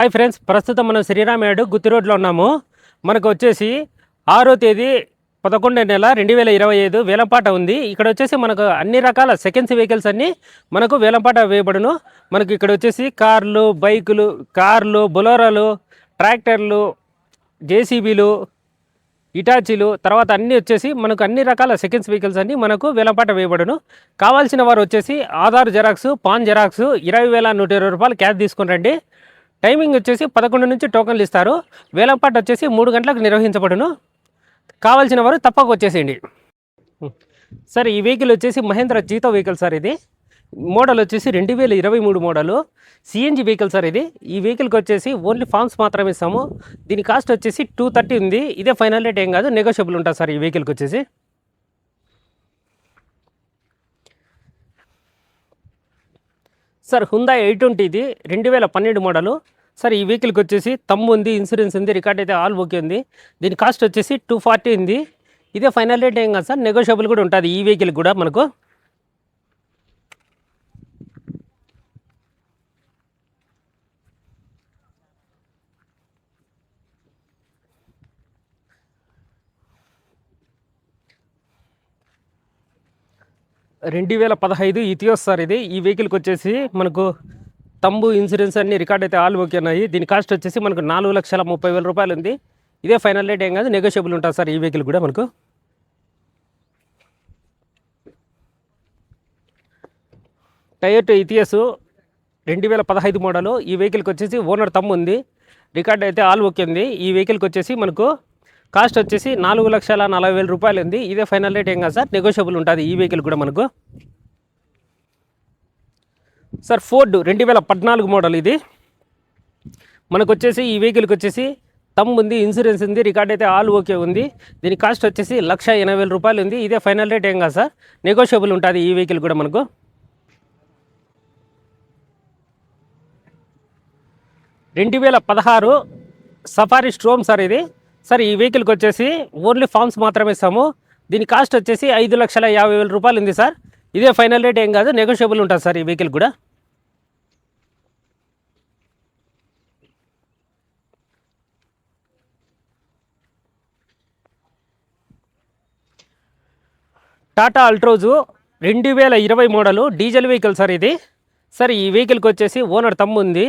Hi friends ప్రస్తుతం మనం శ్రీరామేడు గుత్తి రోడ్లో ఉన్నాము. మనకు వచ్చేసి ఆరో తేదీ పదకొండో నెల రెండు వేల ఇరవై ఐదు వేలంపాట ఉంది. ఇక్కడ వచ్చేసి మనకు అన్ని రకాల సెకండ్స్ వెహికల్స్ అన్నీ మనకు వేలంపాట వేయబడును. మనకు ఇక్కడ వచ్చేసి కార్లు బైకులు కార్లు బొలోరాలు ట్రాక్టర్లు జేసీబీలు ఇటాచీలు తర్వాత అన్నీ వచ్చేసి మనకు అన్ని రకాల సెకండ్స్ వెహికల్స్ అన్ని మనకు వేలంపాట వేయబడును. కావాల్సిన వారు వచ్చేసి ఆధార్ జెరాక్స్ పాన్ జెరాక్స్ ఇరవై వేల నూట ఇరవై రూపాయలు క్యాష్ తీసుకుని రండి. టైమింగ్ వచ్చేసి పదకొండు నుంచి టోకన్లు ఇస్తారు. వేలంపాట వచ్చేసి మూడు గంటలకు నిర్వహించబడును. కావాల్సిన వారు తప్పక వచ్చేసేయండి. సార్ ఈ వెహికల్ వచ్చేసి మహేంద్ర జీతో వెహికల్ సార్ ఇది. మోడల్ వచ్చేసి రెండు వేల ఇరవై మూడు మోడలు. సిఎన్జి వెహికల్ సార్ ఇది. ఈ వెహికల్కి వచ్చేసి ఓన్లీ ఫార్మ్స్ మాత్రమే ఇస్తాము. దీని కాస్ట్ వచ్చేసి టూ థర్టీ ఉంది. ఇదే ఫైనల్ రేట్ ఏం కాదు నెగోషియబుల్ ఉంటుంది సార్ ఈ వెహికల్కి వచ్చేసి. సార్ హుందా ఎయిట్ ట్వంటీ ఇది రెండు వేల పన్నెండు మోడలు. సార్ ఈ వెహికల్కి వచ్చేసి తమ్ము ఉంది ఇన్సూరెన్స్ ఉంది రికార్డ్ అయితే ఆల్ ఓకే ఉంది. దీని కాస్ట్ వచ్చేసి టూ ఫార్టీ ఉంది. ఇదే ఫైనల్ రేట్ ఏం కాదు సార్ నెగోషియబుల్ కూడా ఉంటుంది ఈ వెహికల్ కూడా మనకు. రెండు వేల పదహైదు ఇథియోస్ సార్ ఇది. ఈ వెహికల్కి వచ్చేసి మనకు తంబు ఇన్సూరెన్స్ అన్ని రికార్డ్ అయితే ఆల్ ఓకే ఉన్నాయి. దీని కాస్ట్ వచ్చేసి మనకు నాలుగు లక్షల ముప్పై వేల రూపాయలు ఉంది. ఇదే ఫైనల్ రేట్ ఏం కాదు నెగోషియబుల్ ఉంటుంది సార్ ఈ వెహికల్ కూడా మనకు. టయోటో ఇథియస్ రెండు వేల పదహైదు మోడలు. ఈ వెహికల్కి వచ్చేసి ఓనర్ తమ్ము ఉంది. రికార్డ్ అయితే ఆల్ ఓకే ఉంది. ఈ వెహికల్కి వచ్చేసి మనకు కాస్ట్ వచ్చేసి నాలుగు లక్షల నలభై వేల రూపాయలు ఉంది. ఇదే ఫైనల్ రేట్ ఏం కాదు సార్. నెగోషియబుల్ ఉంటుంది. ఈ వెహికల్ కూడా మనకు. సార్ ఫోర్డ్ రెండు వేల పద్నాలుగు మోడల్ ఇది. మనకు వచ్చేసి ఈ వెహికల్కి వచ్చేసి తమ్ ఉంది ఇన్సూరెన్స్ ఉంది రికార్డ్ అయితే ఆల్ ఓకే ఉంది. దీని కాస్ట్ వచ్చేసి లక్ష ఎనభై వేల రూపాయలు ఉంది. ఇదే ఫైనల్ రేట్ ఏం కాదు సార్. నెగోషియబుల్ ఉంటుంది ఈ వెహికల్ కూడా మనకు. రెండు వేల పదహారు సఫారీ స్ట్రోమ్ సార్ ఇది. సార్ ఈ వెహికల్కి వచ్చేసి ఓన్లీ ఫార్మ్స్ మాత్రమే ఇస్తాము. దీని కాస్ట్ వచ్చేసి ఐదు లక్షల యాభై వేల రూపాయలు ఉంది సార్. ఇదే ఫైనల్ రేట్ ఏం కాదు నెగోషియబుల్ ఉంటుంది సార్ ఈ వెహికల్ కూడా. టాటా అల్ట్రోజు రెండు వేల ఇరవై మోడలు డీజిల్ వెహికల్ సార్ ఇది. సార్ ఈ వెహికల్కి వచ్చేసి ఓనర్ తమ్ముంది.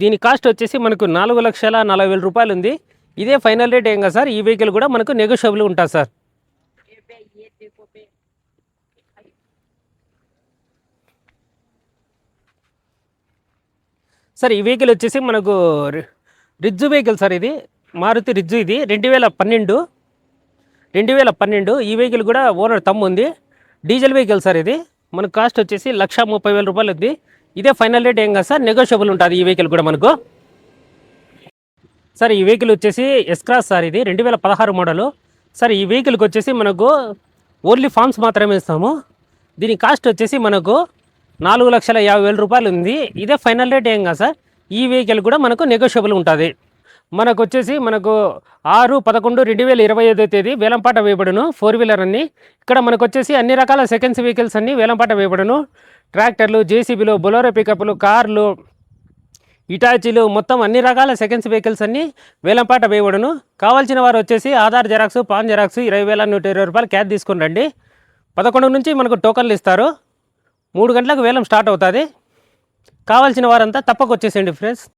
దీని కాస్ట్ వచ్చేసి మనకు నాలుగు లక్షల నలభై వేల రూపాయలు ఉంది. ఇదే ఫైనల్ రేట్ ఏం కదా సార్. ఈ వెహికల్ కూడా మనకు నెగోషియబుల్ ఉంటుంది సార్. సార్ ఈ వెహికల్ వచ్చేసి మనకు రిజ్జు వెహికల్ సార్ ఇది. మారుతి రిజ్జు ఇది. రెండు వేల పన్నెండు రెండు వేల పన్నెండు ఈ వెహికల్ కూడా ఓనర్ తమ్ము ఉంది. డీజిల్ వెహికల్ సార్ ఇది. మనకు కాస్ట్ వచ్చేసి లక్ష ముప్పై వేల రూపాయలు ఉంది. ఇదే ఫైనల్ రేట్ ఏం కాదు సార్. నెగోషియబుల్ ఉంటుంది ఈ వెహికల్ కూడా మనకు. సార్ ఈ వెహికల్ వచ్చేసి ఎస్క్రాస్ సార్ ఇది రెండు వేల పదహారు మోడలు సార్ ఈ వెహికల్కి వచ్చేసి మనకు ఓన్లీ ఫార్మ్స్ మాత్రమే ఇస్తాము. దీని కాస్ట్ వచ్చేసి మనకు నాలుగు లక్షల యాభై వేల రూపాయలు ఉంది. ఇదే ఫైనల్ రేట్ ఏం కాదు సార్. ఈ వెహికల్ కూడా మనకు నెగోషియబుల్ ఉంటుంది. మనకు వచ్చేసి మనకు ఆరు పదకొండు రెండు వేల ఇరవై ఐదో తేదీ వేలంపాట వేయబడును ఫోర్ వీలర్ అన్ని. ఇక్కడ మనకు వచ్చేసి అన్ని రకాల సెకండ్స్ వెహికల్స్ అన్ని వేలంపాట వేయబడును. ట్రాక్టర్లు జేసీబీలు బొలోరో పికప్లు కార్లు ఇటాచీలు మొత్తం అన్ని రకాల సెకండ్స్ వెహికల్స్ అన్ని వేలంపాట వేయబడును. కావాల్సిన వారు వచ్చేసి ఆధార్ జెరాక్స్ పాన్ జెరాక్స్ ఇరవై వేల నూట ఇరవై రూపాయలు క్యాష్ తీసుకుని రండి. పదకొండు నుంచి మనకు టోకన్లు ఇస్తారు. మూడు గంటలకు వేలం స్టార్ట్ అవుతుంది. కావాల్సిన వారంతా తప్పకొచ్చేసేయండి ఫ్రెండ్స్.